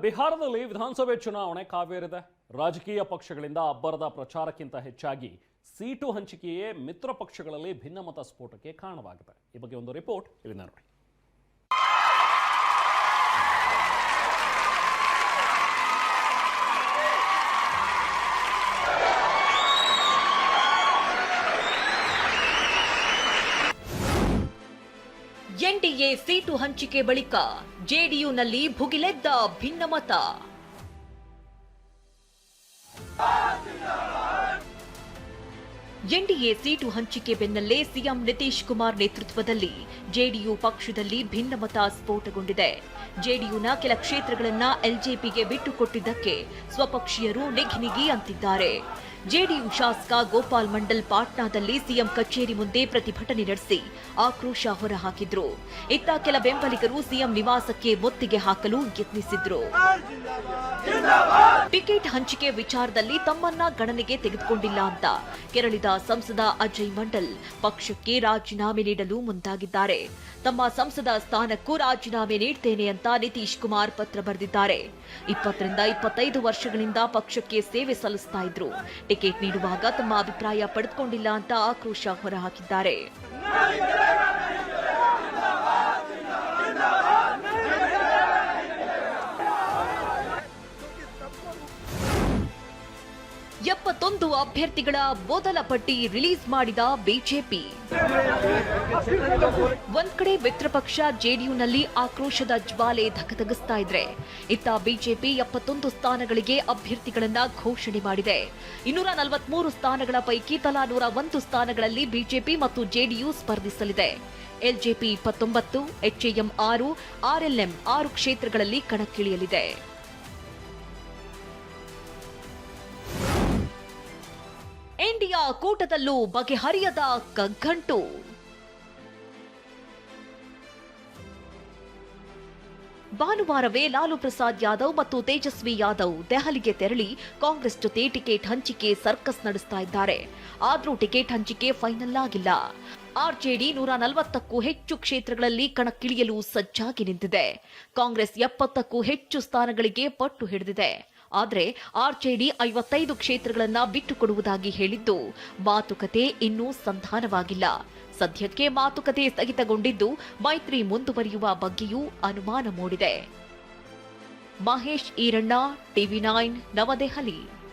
ಬಿಹಾರದಲ್ಲಿ ವಿಧಾನಸಭೆ ಚುನಾವಣೆ ಕಾವೇರಿದೆ. ರಾಜಕೀಯ ಪಕ್ಷಗಳಿಂದ ಅಬ್ಬರದ ಪ್ರಚಾರಕ್ಕಿಂತ ಹೆಚ್ಚಾಗಿ ಸೀಟು ಹಂಚಿಕೆಯೇ ಮಿತ್ರ ಪಕ್ಷಗಳಲ್ಲಿ ಭಿನ್ನಮತ ಸ್ಫೋಟಕ್ಕೆ ಕಾರಣವಾಗಿದೆ. ಈ ಬಗ್ಗೆ ಒಂದು ರಿಪೋರ್ಟ್ ಇಲ್ಲಿಂದ ನೋಡಿ ಎನ್ಡಿಎ ಸೀಟು ಹಂಚಿಕೆ ಬಳಿಕ ಜೆಡಿಯುನಲ್ಲಿ ಭುಗಿಲೆದ್ದ ಭಿನ್ನಮತ ಎನ್ಡಿಎ ಸೀಟು ಹಂಚಿಕೆ ಬೆನ್ನಲ್ಲೇ ಸಿಎಂ ನಿತೀಶ್ ಕುಮಾರ್ ನೇತೃತ್ವದಲ್ಲಿ ಜೆಡಿಯು ಪಕ್ಷದಲ್ಲಿ ಭಿನ್ನಮತ ಸ್ಫೋಟಗೊಂಡಿದೆ. ಜೆಡಿಯುನ ಕೆಲ ಕ್ಷೇತ್ರಗಳನ್ನ ಎಲ್ಜೆಪಿಗೆ ಬಿಟ್ಟುಕೊಟ್ಟಿದ್ದಕ್ಕೆ ಸ್ವಪಕ್ಷೀಯರು ನಿಘಿನಿಗಿ ಅಂತಿದ್ದಾರೆ. ಜೆಡಿಯು ಶಾಸಕ ಗೋಪಾಲ್ ಮಂಡಲ್ ಪಾಟ್ನಾದಲ್ಲಿ ಸಿಎಂ ಕಚೇರಿ ಮುಂದೆ ಪ್ರತಿಭಟನೆ ನಡೆಸಿ ಆಕ್ರೋಶ ಹೊರಹಾಕಿದ್ರು. ಇತ್ತ ಕೆಲ ಬೆಂಬಲಿಗರು ಸಿಎಂ ನಿವಾಸಕ್ಕೆ ಮುತ್ತಿಗೆ ಹಾಕಲು ಯತ್ನಿಸಿದ್ರು. ಟಿಕೆಟ್ ಹಂಚಿಕೆ ವಿಚಾರದಲ್ಲಿ ತಮ್ಮನ್ನ ಗಣನೆಗೆ ತೆಗೆದುಕೊಂಡಿಲ್ಲ ಅಂತ ಕೆರಳಿದ ಸಂಸದ ಅಜಯ್ ಮಂಡಲ್ ಪಕ್ಷಕ್ಕೆ ರಾಜೀನಾಮೆ ನೀಡಲು ಮುಂದಾಗಿದ್ದಾರೆ. ತಮ್ಮ ಸಂಸದ ಸ್ಥಾನಕ್ಕೂ ರಾಜೀನಾಮೆ ನೀಡ್ತೇನೆ ಅಂತ ನಿತೀಶ್ ಕುಮಾರ್ ಪತ್ರ ಬರೆದಿದ್ದಾರೆ. ಇಪ್ಪತ್ತರಿಂದ ಇಪ್ಪತ್ತೈದು ವರ್ಷಗಳಿಂದ ಪಕ್ಷಕ್ಕೆ ಸೇವೆ ಸಲ್ಲಿಸ್ತಾ ಇದ್ರು. ಟಿಕೆಟ್ ನೀಡುವಾಗ ತಮ್ಮ ಅಭಿಪ್ರಾಯ ಪಡೆದುಕೊಂಡಿಲ್ಲ ಅಂತ ಆಕ್ರೋಶ ಹೊರಹಾಕಿದ್ದಾರೆ. ಎಪ್ಪತ್ತೊಂದು ಅಭ್ಯರ್ಥಿಗಳ ಮೊದಲ ಪಟ್ಟಿ ರಿಲೀಸ್ ಮಾಡಿದ ಬಿಜೆಪಿ. ಒಂದ್ ಕಡೆ ಮಿತ್ರಪಕ್ಷ ಜೆಡಿಯುನಲ್ಲಿ ಆಕ್ರೋಶದ ಜ್ವಾಲೆ ಧಗಧಗಿಸ್ತಾ ಇದ್ರೆ, ಇತ್ತ ಬಿಜೆಪಿ ಎಪ್ಪತ್ತೊಂದು ಸ್ಥಾನಗಳಿಗೆ ಅಭ್ಯರ್ಥಿಗಳನ್ನ ಘೋಷಣೆ ಮಾಡಿದೆ. ಇನ್ನೂರ ನಲವತ್ಮೂರು ಸ್ಥಾನಗಳ ಪೈಕಿ ತಲಾ ನೂರ ಒಂದು ಸ್ಥಾನಗಳಲ್ಲಿ ಬಿಜೆಪಿ ಮತ್ತು ಜೆಡಿಯು ಸ್ಪರ್ಧಿಸಲಿದೆ. ಎಲ್ಜೆಪಿ ಇಪ್ಪತ್ತೊಂಬತ್ತು, ಎಚ್ಎಎಂ ಆರು, ಆರ್ಎಲ್ಎಂ ಆರು ಕ್ಷೇತ್ರಗಳಲ್ಲಿ ಕಣಕ್ಕಿಳಿಯಲಿದೆ. ಕೂಟದಲ್ಲೂ ಬಗೆಹರಿಯದ ಕಗ್ಗಂಟು ಭಾನುವಾರವೇ ಲಾಲು ಪ್ರಸಾದ್ ಯಾದವ್ ಮತ್ತು ತೇಜಸ್ವಿ ಯಾದವ್ ದೆಹಲಿಗೆ ತೆರಳಿ ಕಾಂಗ್ರೆಸ್ ಜೊತೆ ಟಿಕೆಟ್ ಹಂಚಿಕೆ ಸರ್ಕಸ್ ನಡೆಸ್ತಾ ಇದ್ದಾರೆ. ಆದರೂ ಟಿಕೆಟ್ ಹಂಚಿಕೆ ಫೈನಲ್ ಆಗಿಲ್ಲ. ಆರ್ಜೆಡಿ ನೂರ ನಲವತ್ತಕ್ಕೂ ಹೆಚ್ಚು ಕ್ಷೇತ್ರಗಳಲ್ಲಿ ಕಣಕ್ಕಿಳಿಯಲು ಸಜ್ಜಾಗಿ ನಿಂತಿದೆ. ಕಾಂಗ್ರೆಸ್ ಎಪ್ಪತ್ತಕ್ಕೂ ಹೆಚ್ಚು ಸ್ಥಾನಗಳಿಗೆ ಪಟ್ಟು ಹಿಡಿದಿದೆ. ಆದರೆ ಆರ್ಜೆಡಿ ಐವತ್ತೈದು ಕ್ಷೇತ್ರಗಳನ್ನು ಬಿಟ್ಟುಕೊಡುವುದಾಗಿ ಹೇಳಿದ್ದು, ಮಾತುಕತೆ ಇನ್ನೂ ಸಂಧಾನವಾಗಿಲ್ಲ. ಸದ್ಯಕ್ಕೆ ಮಾತುಕತೆ ಸ್ಥಗಿತಗೊಂಡಿದ್ದು, ಮೈತ್ರಿ ಮುಂದುವರಿಯುವ ಬಗ್ಗೆಯೂ ಅನುಮಾನ ಮೂಡಿದೆ. Mahesh Iranna, TV nine, Navadehali.